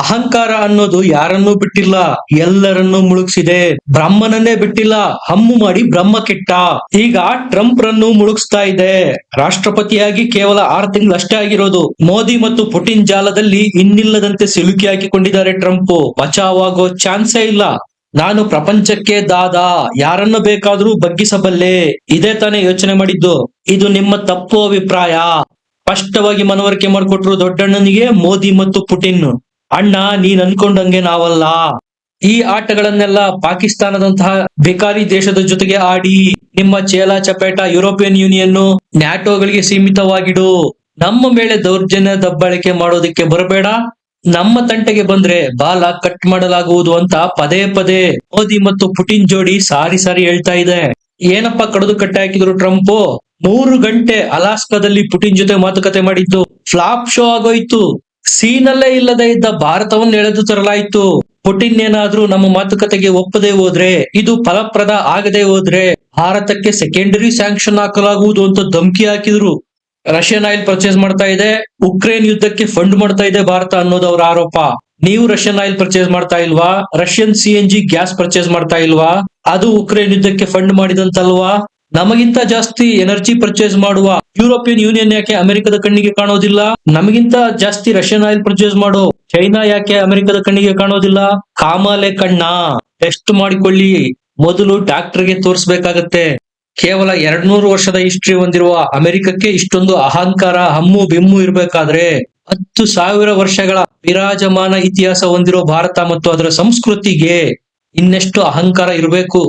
ಅಹಂಕಾರ ಅನ್ನೋದು ಯಾರನ್ನೂ ಬಿಟ್ಟಿಲ್ಲ, ಎಲ್ಲರನ್ನೂ ಮುಳುಗಿಸಿದೆ. ಬ್ರಹ್ಮನನ್ನೇ ಬಿಟ್ಟಿಲ್ಲ, ಹಮ್ಮು ಮಾಡಿ ಬ್ರಹ್ಮ ಕೆಟ್ಟ. ಈಗ ಟ್ರಂಪ್ ರನ್ನು ಮುಳುಗಿಸ್ತಾ ಇದೆ. ರಾಷ್ಟ್ರಪತಿಯಾಗಿ ಕೇವಲ ಆರು ತಿಂಗಳು ಅಷ್ಟೇ ಆಗಿರೋದು. ಮೋದಿ ಮತ್ತು ಪುಟಿನ್ ಜಾಲದಲ್ಲಿ ಇನ್ನಿಲ್ಲದಂತೆ ಸಿಲುಕಿ ಹಾಕಿಕೊಂಡಿದ್ದಾರೆ ಟ್ರಂಪ್. ಬಚಾವಾಗೋ ಚಾನ್ಸೇ ಇಲ್ಲ. ನಾನು ಪ್ರಪಂಚಕ್ಕೆ ದಾದ, ಯಾರನ್ನು ಬೇಕಾದ್ರೂ ಬಗ್ಗಿಸಬಲ್ಲೆ. ಇದೇ ತಾನೇ ಯೋಚನೆ ಮಾಡಿದ್ದು. ಇದು ನಿಮ್ಮ ತಪ್ಪು ಅಭಿಪ್ರಾಯ. ಸ್ಪಷ್ಟವಾಗಿ ಮನವರಿಕೆ ಮಾಡಿಕೊಟ್ರು ದೊಡ್ಡಣ್ಣನಿಗೆ, ಮೋದಿ ಮತ್ತು ಪುಟಿನ್. ಅಣ್ಣ, ನೀನ್ ಅನ್ಕೊಂಡಂಗೆ ನಾವಲ್ಲ. ಈ ಆಟಗಳನ್ನೆಲ್ಲ ಪಾಕಿಸ್ತಾನದಂತಹ ಬೇಕಾರಿ ದೇಶದ ಜೊತೆಗೆ ಆಡಿ ನಿಮ್ಮ ಚೇಲ ಚಪೇಟ ಯುರೋಪಿಯನ್ ಯೂನಿಯನ್ ನ್ಯಾಟೋಗಳಿಗೆ ಸೀಮಿತವಾಗಿಡು. ನಮ್ಮ ಮೇಲೆ ದೌರ್ಜನ್ಯ ದಬ್ಬಾಳಿಕೆ ಮಾಡೋದಕ್ಕೆ ಬರಬೇಡ. ನಮ್ಮ ತಂಟೆಗೆ ಬಂದ್ರೆ ಬಾಲ ಕಟ್ ಮಾಡಲಾಗುವುದು ಅಂತ ಪದೇ ಪದೇ ಮೋದಿ ಮತ್ತು ಪುಟಿನ್ ಜೋಡಿ ಸಾರಿ ಸಾರಿ ಹೇಳ್ತಾ ಇದೆ. ಏನಪ್ಪ ಕಡದು ಕಟ್ಟೆ ಹಾಕಿದ್ರು ಟ್ರಂಪ್? ಮೂರು ಗಂಟೆ ಅಲಾಸ್ಕಾದಲ್ಲಿ ಪುಟಿನ್ ಜೊತೆ ಮಾತುಕತೆ ಮಾಡಿದ್ದು. ಫ್ಲಾಪ್ ಶೋ ಆಗೋಯ್ತು. ಸೀನಲ್ಲೇ ಇಲ್ಲದೆ ಇದ್ದ ಭಾರತವನ್ನು ಎಳೆದು ತರಲಾಯಿತು. ಪುಟಿನ್ ಏನಾದ್ರೂ ನಮ್ಮ ಮಾತುಕತೆಗೆ ಒಪ್ಪದೆ ಹೋದ್ರೆ, ಇದು ಫಲಪ್ರದ ಆಗದೆ ಹೋದ್ರೆ ಭಾರತಕ್ಕೆ ಸೆಕೆಂಡರಿ ಸ್ಯಾಂಕ್ಷನ್ ಹಾಕಲಾಗುವುದು ಅಂತ ಧಮಕಿ ಹಾಕಿದ್ರು. ರಷ್ಯನ್ ಆಯಿಲ್ ಪರ್ಚೇಸ್ ಮಾಡ್ತಾ ಇದೆ, ಉಕ್ರೇನ್ ಯುದ್ಧಕ್ಕೆ ಫಂಡ್ ಮಾಡ್ತಾ ಇದೆ ಭಾರತ ಅನ್ನೋದು ಅವರ ಆರೋಪ. ನೀವು ರಷ್ಯನ್ ಆಯಿಲ್ ಪರ್ಚೇಸ್ ಮಾಡ್ತಾ ಇಲ್ವಾ? Russian C G gas purchase ಮಾಡ್ತಾ ಇಲ್ವಾ? ಅದು ಉಕ್ರೇನ್ ಯುದ್ಧಕ್ಕೆ ಫಂಡ್ ಮಾಡಿದಂತಲ್ವಾ? ನಮಗಿಂತ ಜಾಸ್ತಿ ಎನರ್ಜಿ ಪರ್ಚೇಸ್ ಮಾಡುವ ಯುರೋಪಿಯನ್ ಯೂನಿಯನ್ ಯಾಕೆ ಅಮೆರಿಕದ ಕಣ್ಣಿಗೆ ಕಾಣೋದಿಲ್ಲ? ನಮಗಿಂತ ಜಾಸ್ತಿ ರಷ್ಯನ್ ಆಯಿಲ್ ಪರ್ಚೇಸ್ ಮಾಡೋ ಚೈನಾ ಯಾಕೆ ಅಮೆರಿಕದ ಕಣ್ಣಿಗೆ ಕಾಣೋದಿಲ್ಲ? ಕಾಮಾಲೆ ಕಣ್ಣ. ಟೆಸ್ಟ್ ಮಾಡಿಕೊಳ್ಳಿ. ಮೊದಲು ಡಾಕ್ಟರ್ಗೆ ತೋರಿಸಬೇಕಾಗತ್ತೆ. ಕೇವಲ ಎರಡ್ನೂರು ವರ್ಷದ ಹಿಸ್ಟ್ರಿ ಹೊಂದಿರುವ ಅಮೆರಿಕಕ್ಕೆ ಇಷ್ಟೊಂದು ಅಹಂಕಾರ, ಹಮ್ಮು, ಬೆಮ್ಮು ಇರಬೇಕಾದ್ರೆ ಹತ್ತು ಸಾವಿರ ವರ್ಷಗಳ ವಿರಾಜಮಾನ ಇತಿಹಾಸ ಹೊಂದಿರೋ ಭಾರತ ಮತ್ತು ಅದರ ಸಂಸ್ಕೃತಿಗೆ ಇನ್ನೆಷ್ಟು ಅಹಂಕಾರ ಇರಬೇಕು?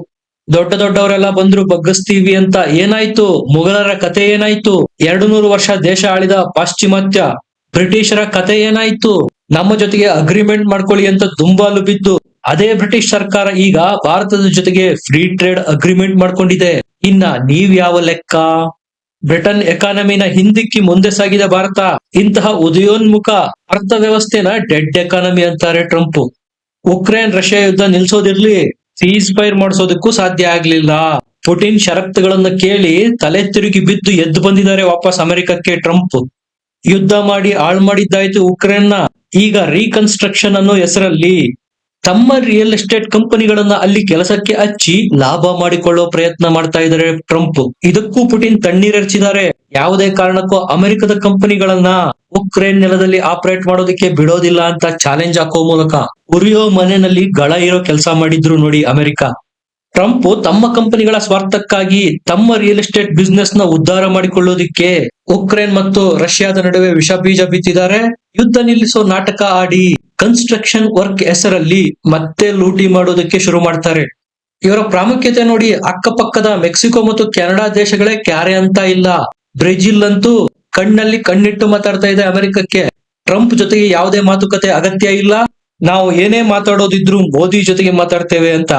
ದೊಡ್ಡ ದೊಡ್ಡವರೆಲ್ಲ ಬಂದ್ರು ಬಗ್ಗಿಸ್ತೀವಿ ಅಂತ ಏನಾಯ್ತು? ಮುಘಲರ ಕತೆ ಏನಾಯ್ತು? ಎರಡು ನೂರು ವರ್ಷ ದೇಶ ಆಳಿದ ಪಾಶ್ಚಿಮಾತ್ಯ ಬ್ರಿಟಿಷರ ಕತೆ ಏನಾಯ್ತು? ನಮ್ಮ ಜೊತೆಗೆ ಅಗ್ರಿಮೆಂಟ್ ಮಾಡ್ಕೊಳ್ಳಿ ಅಂತ ದುಂಬಾಲು ಬಿದ್ದು ಅದೇ ಬ್ರಿಟಿಷ್ ಸರ್ಕಾರ ಈಗ ಭಾರತದ ಜೊತೆಗೆ ಫ್ರೀ ಟ್ರೇಡ್ ಅಗ್ರಿಮೆಂಟ್ ಮಾಡ್ಕೊಂಡಿದೆ. ಇನ್ನ ನೀವ್ ಯಾವ ಲೆಕ್ಕ? ಬ್ರಿಟನ್ ಎಕಾನಮಿನ ಹಿಂದಿಕ್ಕಿ ಮುಂದೆ ಸಾಗಿದ ಭಾರತ, ಇಂತಹ ಉದಯೋನ್ಮುಖ ಅರ್ಥವ್ಯವಸ್ಥೆನ ಡೆಡ್ ಎಕಾನಮಿ ಅಂತಾರೆ ಟ್ರಂಪ್. ಉಕ್ರೇನ್ ರಷ್ಯಾ ಯುದ್ಧ ನಿಲ್ಸೋದಿರ್ಲಿ. ಸೀಸ್ ಫೈರ್ ಮಾಡಿಸೋದಕ್ಕೂ ಸಾಧ್ಯ ಆಗ್ಲಿಲ್ಲ. ಪುಟಿನ್ ಷರತ್ತುಗಳನ್ನ ಕೇಳಿ ತಲೆ ತಿರುಗಿ ಬಿದ್ದು ಎದ್ದು ಬಂದಿದ್ದಾರೆ ವಾಪಸ್ ಅಮೆರಿಕಕ್ಕೆ ಟ್ರಂಪ್. ಯುದ್ಧ ಮಾಡಿ ಹಾಳು ಮಾಡಿದ್ದಾಯ್ತು ಉಕ್ರೇನ್ನ. ಈಗ ರೀಕನ್ಸ್ಟ್ರಕ್ಷನ್ ಅನ್ನೋ ಹೆಸರಲ್ಲಿ ತಮ್ಮ ರಿಯಲ್ ಎಸ್ಟೇಟ್ ಕಂಪನಿಗಳನ್ನ ಅಲ್ಲಿ ಕೆಲಸಕ್ಕೆ ಹಚ್ಚಿ ಲಾಭ ಮಾಡಿಕೊಳ್ಳೋ ಪ್ರಯತ್ನ ಮಾಡ್ತಾ ಇದ್ದಾರೆ ಟ್ರಂಪ್. ಇದಕ್ಕೂ ಪುಟಿನ್ ತಣ್ಣೀರೆರ್ಚಿದ್ದಾರೆ ಯಾವುದೇ ಕಾರಣಕ್ಕೂ ಅಮೆರಿಕದ ಕಂಪನಿಗಳನ್ನ ಉಕ್ರೇನ್ ನೆಲದಲ್ಲಿ ಆಪರೇಟ್ ಮಾಡೋದಕ್ಕೆ ಬಿಡೋದಿಲ್ಲ ಅಂತ ಚಾಲೆಂಜ್ ಹಾಕೋ ಮೂಲಕ ಉರಿಯೋ ಮನೆಯಲ್ಲಿ ಗಳ ಇರೋ ಕೆಲಸ ಮಾಡಿದ್ರು ನೋಡಿ ಅಮೆರಿಕ. ಟ್ರಂಪ್ ತಮ್ಮ ಕಂಪನಿಗಳ ಸ್ವಾರ್ಥಕ್ಕಾಗಿ ತಮ್ಮ ರಿಯಲ್ ಎಸ್ಟೇಟ್ ಬಿಸ್ನೆಸ್ನ ಉದ್ಧಾರ ಮಾಡಿಕೊಳ್ಳೋದಿಕ್ಕೆ ಉಕ್ರೇನ್ ಮತ್ತು ರಷ್ಯಾದ ನಡುವೆ ವಿಷ ಬೀಜ ಬಿತ್ತಿದ್ದಾರೆ. ಯುದ್ಧ ನಿಲ್ಲಿಸೋ ನಾಟಕ ಆಡಿ ಕನ್ಸ್ಟ್ರಕ್ಷನ್ ವರ್ಕ್ ಹೆಸರಲ್ಲಿ ಮತ್ತೆ ಲೂಟಿ ಮಾಡೋದಕ್ಕೆ ಶುರು ಮಾಡ್ತಾರೆ. ಇವರ ಪ್ರಾಮುಖ್ಯತೆ ನೋಡಿ ಅಕ್ಕಪಕ್ಕದ ಮೆಕ್ಸಿಕೋ ಮತ್ತು ಕೆನಡಾ ದೇಶಗಳೇ ಕ್ಯಾರೆ ಅಂತ ಇಲ್ಲ. ಬ್ರೆಜಿಲ್ ಅಂತೂ ಕಣ್ಣಲ್ಲಿ ಕಣ್ಣಿಟ್ಟು ಮಾತಾಡ್ತಾ ಇದೆ ಅಮೆರಿಕಕ್ಕೆ. ಟ್ರಂಪ್ ಜೊತೆಗೆ ಯಾವುದೇ ಮಾತುಕತೆ ಅಗತ್ಯ ಇಲ್ಲ. ನಾವು ಏನೇ ಮಾತಾಡೋದಿದ್ರು ಮೋದಿ ಜೊತೆಗೆ ಮಾತಾಡ್ತೇವೆ ಅಂತ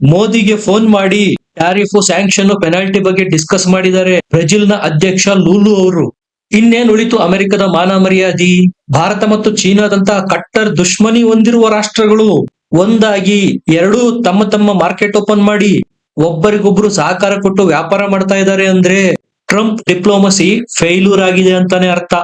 ಮೋದಿಗೆ ಫೋನ್ ಮಾಡಿ ಟ್ಯಾರಿಫ್ ಸ್ಯಾಂಕ್ಷನ್ ಪೆನಾಲ್ಟಿ ಬಗ್ಗೆ ಡಿಸ್ಕಸ್ ಮಾಡಿದ್ದಾರೆ ಬ್ರೆಜಿಲ್ನ ಅಧ್ಯಕ್ಷ ಲೂಲು ಅವರು. ಇನ್ನೇನು ಉಳಿತು ಅಮೆರಿಕದ ಮಾನ ಮರ್ಯಾದಿ? ಭಾರತ ಮತ್ತು ಚೀನಾದಂತಹ ಕಟ್ಟರ್ ದುಶ್ಮನಿ ಹೊಂದಿರುವ ರಾಷ್ಟ್ರಗಳು ಒಂದಾಗಿ ಎರಡೂ ತಮ್ಮ ತಮ್ಮ ಮಾರ್ಕೆಟ್ ಓಪನ್ ಮಾಡಿ ಒಬ್ಬರಿಗೊಬ್ರು ಸಹಕಾರ ಕೊಟ್ಟು ವ್ಯಾಪಾರ ಮಾಡ್ತಾ ಇದ್ದಾರೆ ಅಂದ್ರೆ ಟ್ರಂಪ್ ಡಿಪ್ಲೊಮಸಿ ಫೇಲ್ಯೂರ್ ಆಗಿದೆ ಅಂತಾನೆ ಅರ್ಥ.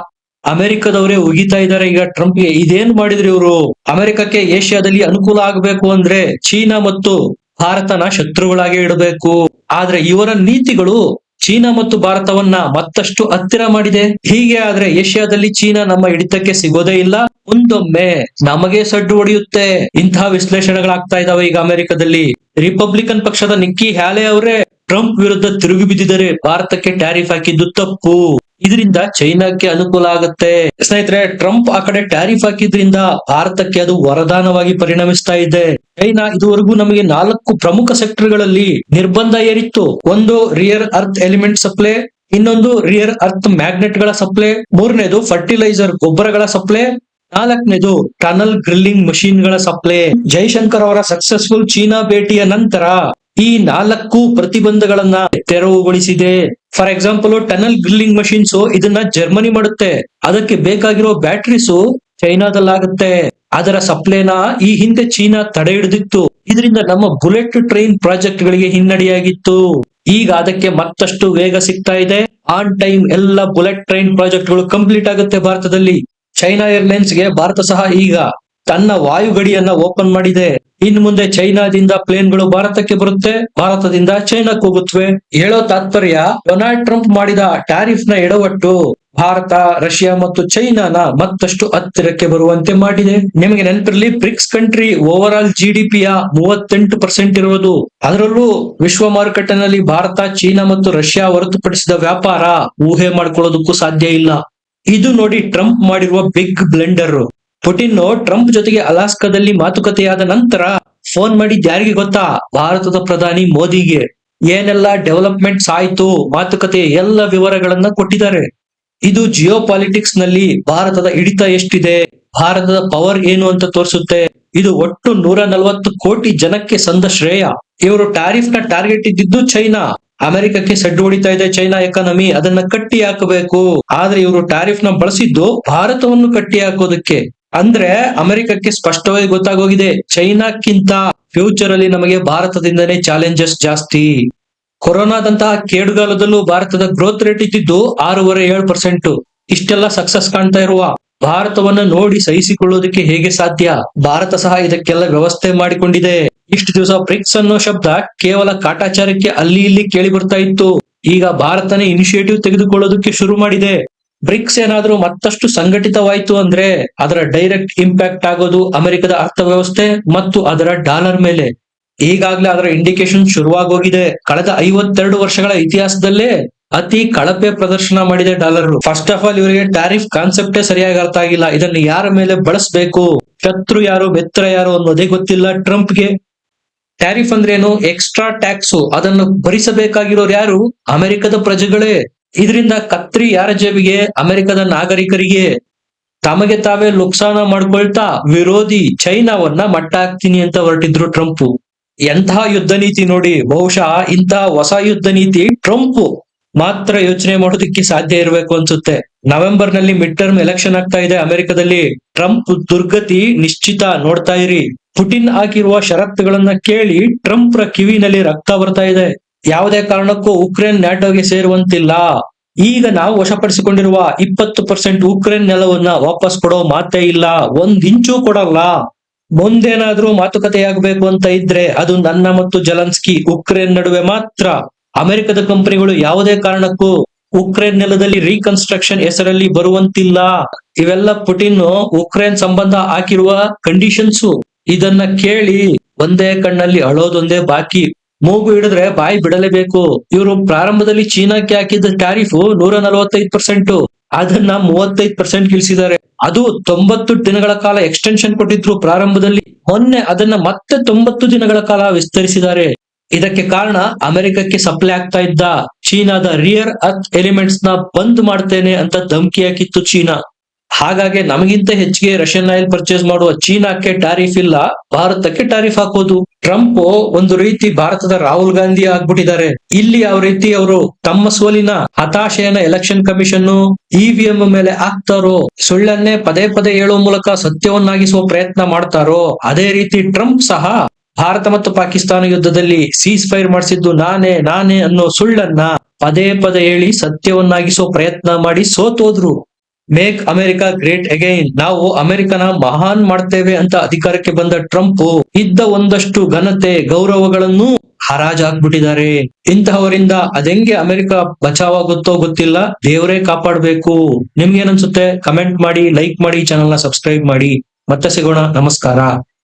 ಅಮೆರಿಕದವರೇ ಉಗಿತಾ ಇದ್ದಾರೆ. ಈಗ ಟ್ರಂಪ್ಗೆ ಇದೇನ್ ಮಾಡಿದ್ರು ಇವರು? ಅಮೆರಿಕಕ್ಕೆ ಏಷ್ಯಾದಲ್ಲಿ ಅನುಕೂಲ ಆಗಬೇಕು ಅಂದ್ರೆ ಚೀನಾ ಮತ್ತು ಭಾರತನ ಶತ್ರುಗಳಾಗಿ ಇಡಬೇಕು. ಆದ್ರೆ ಇವರ ನೀತಿಗಳು ಚೀನಾ ಮತ್ತು ಭಾರತವನ್ನ ಮತ್ತಷ್ಟು ಹತ್ತಿರ ಮಾಡಿದೆ. ಹೀಗೆ ಆದ್ರೆ ಏಷ್ಯಾದಲ್ಲಿ ಚೀನಾ ನಮ್ಮ ಹಿಡಿತಕ್ಕೆ ಸಿಗೋದೇ ಇಲ್ಲ. ಮುಂದೊಮ್ಮೆ ನಮಗೆ ಸಡ್ಡು ಹೊಡೆಯುತ್ತೆ. ಇಂತಹ ವಿಶ್ಲೇಷಣೆಗಳಾಗ್ತಾ ಇದಾವೆ ಈಗ ಅಮೆರಿಕದಲ್ಲಿ. ರಿಪಬ್ಲಿಕನ್ ಪಕ್ಷದ ನಿಕ್ಕಿ ಹ್ಯಾಲೆ ಅವರೇ ಟ್ರಂಪ್ ವಿರುದ್ಧ ತಿರುಗಿ ಬಿದ್ದಿದ್ದಾರೆ. ಭಾರತಕ್ಕೆ ಟ್ಯಾರಿಫ್ ಹಾಕಿದ್ದು ತಪ್ಪು. ಇದರಿಂದ ಚೈನಾಕ್ಕೆ ಅನುಕೂಲ ಆಗುತ್ತೆ. ಸ್ನೇಹಿತರೆ, ಟ್ರಂಪ್ ಆ ಕಡೆ ಟ್ಯಾರಿಫ್ ಹಾಕಿದ್ರಿಂದ ಭಾರತಕ್ಕೆ ಅದು ವರದಾನವಾಗಿ ಪರಿಣಮಿಸ್ತಾ ಇದೆ. ಚೈನಾ ಇದುವರೆಗೂ ನಮಗೆ ನಾಲ್ಕು ಪ್ರಮುಖ ಸೆಕ್ಟರ್ಗಳಲ್ಲಿ ನಿರ್ಬಂಧ ಏರಿತ್ತು. ಒಂದು ರಿಯರ್ ಅರ್ತ್ ಎಲಿಮೆಂಟ್ ಸಪ್ಲೈ, ಇನ್ನೊಂದು ರಿಯರ್ ಅರ್ತ್ ಮ್ಯಾಗ್ನೆಟ್ಗಳ ಸಪ್ಲೈ, ಮೂರನೇದು ಫರ್ಟಿಲೈಸರ್ ಗೊಬ್ಬರಗಳ ಸಪ್ಲೈ, ನಾಲ್ಕನೇದು ಟನಲ್ ಗ್ರಿಲ್ಲಿಂಗ್ ಮಷೀನ್ಗಳ ಸಪ್ಲೈ. ಜೈಶಂಕರ್ ಅವರ ಸಕ್ಸಸ್ಫುಲ್ ಚೀನಾ ಭೇಟಿಯ ನಂತರ ಈ ನಾಲ್ಕು ಪ್ರತಿಬಂಧಗಳನ್ನ ತೆರವುಗೊಳಿಸಿದೆ. For example tunnel drilling machines ಇದನ್ನ ಜರ್ಮನಿ ಮಾಡುತ್ತೆ. ಅದಕ್ಕೆ ಬೇಕಾಗಿರೋ ಬ್ಯಾಟ್ರೀಸು ಚೈನಾದಲ್ಲಾಗುತ್ತೆ. ಅದರ ಸಪ್ಲೈನ ಈ ಹಿಂದೆ ಚೀನಾ ತಡೆ ಹಿಡಿದಿತ್ತು. ಇದರಿಂದ ನಮ್ಮ ಬುಲೆಟ್ ಟ್ರೈನ್ ಪ್ರಾಜೆಕ್ಟ್ ಗಳಿಗೆ ಹಿನ್ನಡೆಯಾಗಿತ್ತು. ಈಗ ಅದಕ್ಕೆ ಮತ್ತಷ್ಟು ವೇಗ ಸಿಗ್ತಾ ಇದೆ. ಆನ್ ಟೈಮ್ ಎಲ್ಲ ಬುಲೆಟ್ ಟ್ರೈನ್ ಪ್ರಾಜೆಕ್ಟ್ಗಳು ಕಂಪ್ಲೀಟ್ ಆಗುತ್ತೆ ಭಾರತದಲ್ಲಿ. ಚೈನಾ ಏರ್ಲೈನ್ಸ್ಗೆ ಭಾರತ ಸಹ ಈಗ ತನ್ನ ವಾಯುಗಡಿಯನ್ನ ಓಪನ್ ಮಾಡಿದೆ. ಇನ್ ಮುಂದೆ ಚೈನಾದಿಂದ ಪ್ಲೇನ್ಗಳು ಭಾರತಕ್ಕೆ ಬರುತ್ತೆ, ಭಾರತದಿಂದ ಚೈನಾಕ್ ಹೋಗುತ್ತವೆ. ಹೇಳೋ ತಾತ್ಪರ್ಯ, ಡೊನಾಲ್ಡ್ ಟ್ರಂಪ್ ಮಾಡಿದ ಟ್ಯಾರಿಫ್ನ ಎಡವಟ್ಟು ಭಾರತ, ರಷ್ಯಾ ಮತ್ತು ಚೈನಾನ ಮತ್ತಷ್ಟು ಹತ್ತಿರಕ್ಕೆ ಬರುವಂತೆ ಮಾಡಿದೆ. ನಿಮಗೆ ನೆನಪಿರಲಿ, ಬ್ರಿಕ್ಸ್ ಕಂಟ್ರಿ ಓವರ್ ಆಲ್ ಜಿಡಿಪಿಯ ಮೂವತ್ತೆಂಟು ಪರ್ಸೆಂಟ್ ಇರುವುದು ಅದರಲ್ಲೂ ವಿಶ್ವ ಮಾರುಕಟ್ಟೆನಲ್ಲಿ ಭಾರತ, ಚೀನಾ ಮತ್ತು ರಷ್ಯಾ ಹೊರತುಪಡಿಸಿದ ವ್ಯಾಪಾರ ಊಹೆ ಮಾಡ್ಕೊಳ್ಳೋದಕ್ಕೂ ಸಾಧ್ಯ ಇಲ್ಲ. ಇದು ನೋಡಿ ಟ್ರಂಪ್ ಮಾಡಿರುವ ಬಿಗ್ ಬ್ಲೆಂಡರ್. ಪುಟಿನ್ ಟ್ರಂಪ್ ಜೊತೆಗೆ ಅಲಾಸ್ಕಾದಲ್ಲಿ ಮಾತುಕತೆಯಾದ ನಂತರ ಫೋನ್ ಮಾಡಿ ಯಾರಿಗೆ ಗೊತ್ತಾ ಭಾರತದ ಪ್ರಧಾನಿ ಮೋದಿಗೆ ಏನೆಲ್ಲ ಡೆವಲಪ್ಮೆಂಟ್ಸ್ ಆಯ್ತು ಮಾತುಕತೆ ಎಲ್ಲ ವಿವರಗಳನ್ನ ಕೊಟ್ಟಿದ್ದಾರೆ. ಇದು ಜಿಯೋ ಪಾಲಿಟಿಕ್ಸ್ನಲ್ಲಿ ಭಾರತದ ಹಿಡಿತ ಎಷ್ಟಿದೆ, ಭಾರತದ ಪವರ್ ಏನು ಅಂತ ತೋರಿಸುತ್ತೆ. ಇದು ಒಟ್ಟು ನೂರ ನಲವತ್ತು ಕೋಟಿ ಜನಕ್ಕೆ ಸಂದ ಶ್ರೇಯ. ಇವರು ಟ್ಯಾರಿಫ್ನ ಟಾರ್ಗೆಟ್ ಇದ್ದಿದ್ದು ಚೈನಾ. ಅಮೆರಿಕಕ್ಕೆ ಸಡ್ಡು ಹೊಡಿತಾ ಇದೆ ಚೈನಾ ಎಕಾನಮಿ, ಅದನ್ನ ಕಟ್ಟಿ ಹಾಕಬೇಕು. ಆದ್ರೆ ಇವರು ಟ್ಯಾರಿಫ್ನ ಬಳಸಿದ್ದು ಭಾರತವನ್ನು ಕಟ್ಟಿ ಹಾಕೋದಕ್ಕೆ. ಅಂದ್ರೆ ಅಮೆರಿಕಕ್ಕೆ ಸ್ಪಷ್ಟವಾಗಿ ಗೊತ್ತಾಗೋಗಿದೆ, ಚೈನಾಕ್ಕಿಂತ ಫ್ಯೂಚರ್ ಅಲ್ಲಿ ನಮಗೆ ಭಾರತದಿಂದನೇ ಚಾಲೆಂಜಸ್ ಜಾಸ್ತಿ. ಕೊರೋನಾದಂತಹ ಕೇಡುಗಾಲದಲ್ಲೂ ಭಾರತದ ಗ್ರೋತ್ ರೇಟ್ ಇದ್ದಿದ್ದು ಆರೂವರೆ ಏಳು ಪರ್ಸೆಂಟ್ ಇಷ್ಟೆಲ್ಲ ಸಕ್ಸಸ್ ಕಾಣ್ತಾ ಇರುವ ಭಾರತವನ್ನ ನೋಡಿ ಸಹಿಸಿಕೊಳ್ಳೋದಕ್ಕೆ ಹೇಗೆ ಸಾಧ್ಯ? ಭಾರತ ಸಹ ಇದಕ್ಕೆಲ್ಲ ವ್ಯವಸ್ಥೆ ಮಾಡಿಕೊಂಡಿದೆ. ಇಷ್ಟು ದಿವಸ ಬ್ರಿಕ್ಸ್ ಅನ್ನೋ ಶಬ್ದ ಕೇವಲ ಕಾಟಾಚಾರಕ್ಕೆ ಅಲ್ಲಿ ಇಲ್ಲಿ ಕೇಳಿ ಬರ್ತಾ ಇತ್ತು. ಈಗ ಭಾರತನೇ ಇನಿಷಿಯೇಟಿವ್ ತೆಗೆದುಕೊಳ್ಳೋದಕ್ಕೆ ಶುರು ಮಾಡಿದೆ. ಬ್ರಿಕ್ಸ್ ಏನಾದರೂ ಮತ್ತಷ್ಟು ಸಂಘಟಿತವಾಯಿತು ಅಂದ್ರೆ ಅದರ ಡೈರೆಕ್ಟ್ ಇಂಪ್ಯಾಕ್ಟ್ ಆಗೋದು ಅಮೆರಿಕದ ಅರ್ಥವ್ಯವಸ್ಥೆ ಮತ್ತು ಅದರ ಡಾಲರ್ ಮೇಲೆ. ಈಗಾಗಲೇ ಅದರ ಇಂಡಿಕೇಶನ್ ಶುರುವಾಗೋಗಿದೆ. ಕಳೆದ ಐವತ್ತೆರಡು ವರ್ಷಗಳ ಇತಿಹಾಸದಲ್ಲೇ ಅತಿ ಕಳಪೆ ಪ್ರದರ್ಶನ ಮಾಡಿದೆ ಡಾಲರ್. ಫಸ್ಟ್ ಆಫ್ ಆಲ್ ಇವರಿಗೆ ಟ್ಯಾರಿಫ್ ಕಾನ್ಸೆಪ್ಟೇ ಸರಿಯಾಗಿ ಅರ್ಥ ಆಗಿಲ್ಲ. ಇದನ್ನು ಯಾರ ಮೇಲೆ ಬಳಸಬೇಕು? ಶತ್ರು ಯಾರು, ಮಿತ್ರ ಯಾರು ಅನ್ನೋದೇ ಗೊತ್ತಿಲ್ಲ ಟ್ರಂಪ್ಗೆ. ಟ್ಯಾರಿಫ್ ಅಂದ್ರೇನು? ಎಕ್ಸ್ಟ್ರಾ ಟ್ಯಾಕ್ಸ್ ಅದನ್ನು ಭರಿಸಬೇಕಾಗಿರೋರು ಯಾರು? ಅಮೆರಿಕದ ಪ್ರಜೆಗಳೇ. ಇದರಿಂದ ಕತ್ರಿ ಯಾರ ಜೇಬಿಗೆ? ಅಮೆರಿಕದ ನಾಗರಿಕರಿಗೆ. ತಮಗೆ ತಾವೇ ನುಕ್ಸಾನ ಮಾಡ್ಕೊಳ್ತಾ ವಿರೋಧಿ ಚೈನಾವನ್ನ ಮಟ್ಟ ಹಾಕ್ತೀನಿ ಅಂತ ಹೊರಟಿದ್ರು ಟ್ರಂಪ್. ಎಂತಹ ಯುದ್ಧ ನೀತಿ ನೋಡಿ, ಬಹುಶಃ ಇಂತಹ ಹೊಸ ಯುದ್ಧ ನೀತಿ ಟ್ರಂಪ್ ಮಾತ್ರ ಯೋಚನೆ ಮಾಡೋದಕ್ಕೆ ಸಾಧ್ಯ ಇರಬೇಕು ಅನ್ಸುತ್ತೆ. ನವೆಂಬರ್ನಲ್ಲಿ ಮಿಡ್ ಟರ್ಮ್ ಎಲೆಕ್ಷನ್ ಆಗ್ತಾ ಇದೆ ಅಮೆರಿಕದಲ್ಲಿ. ಟ್ರಂಪ್ ದುರ್ಗತಿ ನಿಶ್ಚಿತ ನೋಡ್ತಾ ಇರಿ. ಪುಟಿನ್ ಹಾಕಿರುವ ಷರತ್ತುಗಳನ್ನ ಕೇಳಿ ಟ್ರಂಪ್ ರ ಕಿವಿನಲ್ಲಿ ರಕ್ತ ಬರ್ತಾ ಇದೆ. ಯಾವುದೇ ಕಾರಣಕ್ಕೂ ಉಕ್ರೇನ್ ನ್ಯಾಟೋಗೆ ಸೇರುವಂತಿಲ್ಲ. ಈಗ ನಾವು ವಶಪಡಿಸಿಕೊಂಡಿರುವ ಇಪ್ಪತ್ತು ಪರ್ಸೆಂಟ್ ಉಕ್ರೇನ್ ನೆಲವನ್ನ ವಾಪಸ್ ಕೊಡೋ ಮಾತೇ ಇಲ್ಲ. ಒಂದ್ ಇಂಚು ಕೊಡಲ್ಲ. ಮುಂದೇನಾದ್ರೂ ಮಾತುಕತೆಯಾಗಬೇಕು ಅಂತ ಇದ್ರೆ ಅದು ನನ್ನ ಮತ್ತು ಜಲನ್ಸ್ಕಿ ಉಕ್ರೇನ್ ನಡುವೆ ಮಾತ್ರ. ಅಮೆರಿಕದ ಕಂಪನಿಗಳು ಯಾವುದೇ ಕಾರಣಕ್ಕೂ ಉಕ್ರೇನ್ ನೆಲದಲ್ಲಿ ರೀಕನ್ಸ್ಟ್ರಕ್ಷನ್ ಹೆಸರಲ್ಲಿ ಬರುವಂತಿಲ್ಲ. ಇವೆಲ್ಲ ಪುಟಿನ್ ಉಕ್ರೇನ್ ಸಂಬಂಧ ಹಾಕಿರುವ ಕಂಡೀಷನ್ಸು ಇದನ್ನ ಕೇಳಿ ಒಂದೇ ಕಣ್ಣಲ್ಲಿ ಅಳೋದೊಂದೇ ಬಾಕಿ. ಮೂಗು ಹಿಡಿದ್ರೆ ಬಾಯಿ ಬಿಡಲೇಬೇಕು. ಇವರು ಪ್ರಾರಂಭದಲ್ಲಿ ಚೀನಾಕ್ಕೆ ಹಾಕಿದ್ದ ಟ್ಯಾರಿಫ್ ನೂರ ನಲವತ್ತೈದು ಪರ್ಸೆಂಟ್ ಅದನ್ನ ಮೂವತ್ತೈದು ಪರ್ಸೆಂಟ್ ಇಳಿಸಿದ್ದಾರೆ ಅದು ತೊಂಬತ್ತು ದಿನಗಳ ಕಾಲ ಎಕ್ಸ್ಟೆನ್ಷನ್ ಕೊಟ್ಟಿದ್ರು ಪ್ರಾರಂಭದಲ್ಲಿ. ಮೊನ್ನೆ ಅದನ್ನ ಮತ್ತೆ ತೊಂಬತ್ತು ದಿನಗಳ ಕಾಲ ವಿಸ್ತರಿಸಿದ್ದಾರೆ. ಇದಕ್ಕೆ ಕಾರಣ ಅಮೆರಿಕಕ್ಕೆ ಸಪ್ಲೈ ಆಗ್ತಾ ಇದ್ದ ಚೀನಾದ ರಿಯರ್ ಅರ್ತ್ ಎಲಿಮೆಂಟ್ಸ್ನ ಬಂದ್ ಮಾಡ್ತೇನೆ ಅಂತ ಧಮಕಿ ಹಾಕಿತ್ತು ಚೀನಾ. ಹಾಗಾಗಿ ನಮಗಿಂತ ಹೆಚ್ಚಿಗೆ ರಷ್ಯನ್ ಆಯಿಲ್ ಪರ್ಚೇಸ್ ಮಾಡುವ ಚೀನಾಕ್ಕೆ ಟಾರಿಫ್ ಇಲ್ಲ, ಭಾರತಕ್ಕೆ ಟಾರಿಫ್ ಹಾಕೋದು. ಟ್ರಂಪ್ ಒಂದು ರೀತಿ ಭಾರತದ ರಾಹುಲ್ ಗಾಂಧಿ ಆಗ್ಬಿಟ್ಟಿದ್ದಾರೆ. ಇಲ್ಲಿ ಯಾವ ರೀತಿ ಅವರು ತಮ್ಮ ಸೋಲಿನ ಹತಾಶೆಯನ್ನ ಎಲೆಕ್ಷನ್ ಕಮಿಷನ್ ಇವಿಎಂ ಮೇಲೆ ಹಾಕ್ತಾರೋ, ಸುಳ್ಳನ್ನೇ ಪದೇ ಪದೇ ಹೇಳುವ ಮೂಲಕ ಸತ್ಯವನ್ನಾಗಿಸುವ ಪ್ರಯತ್ನ ಮಾಡ್ತಾರೋ, ಅದೇ ರೀತಿ ಟ್ರಂಪ್ ಸಹ ಭಾರತ ಮತ್ತು ಪಾಕಿಸ್ತಾನ ಯುದ್ಧದಲ್ಲಿ ಸೀಸ್ ಫೈರ್ ಮಾಡಿಸಿದ್ದು ನಾನೇ ನಾನೇ ಅನ್ನೋ ಸುಳ್ಳನ್ನ ಪದೇ ಪದೇ ಹೇಳಿ ಸತ್ಯವನ್ನಾಗಿಸೋ ಪ್ರಯತ್ನ ಮಾಡಿ ಸೋತೋದ್ರು. ಮೇಕ್ ಅಮೆರಿಕ ಗ್ರೇಟ್ ಅಗೈನ್ ನಾವು ಅಮೆರಿಕನ ಮಹಾನ್ ಮಾಡ್ತೇವೆ ಅಂತ ಅಧಿಕಾರಕ್ಕೆ ಬಂದ ಟ್ರಂಪ್ ಇದ್ದ ಒಂದಷ್ಟು ಘನತೆ, ಗೌರವಗಳನ್ನು ಹರಾಜಾಗ್ಬಿಟ್ಟಿದ್ದಾರೆ. ಇಂತಹವರಿಂದ ಅದೆಂಗೆ ಅಮೆರಿಕ ಬಚಾವಾಗುತ್ತೋ ಗೊತ್ತಿಲ್ಲ. ದೇವರೇ ಕಾಪಾಡಬೇಕು. ನಿಮ್ಗೇನನ್ಸುತ್ತೆ? ಕಮೆಂಟ್ ಮಾಡಿ, ಲೈಕ್ ಮಾಡಿ ಚಾನಲ್ನ ಸಬ್ಸ್ಕ್ರೈಬ್ ಮಾಡಿ. ಮತ್ತೆ ಸಿಗೋಣ. ನಮಸ್ಕಾರ.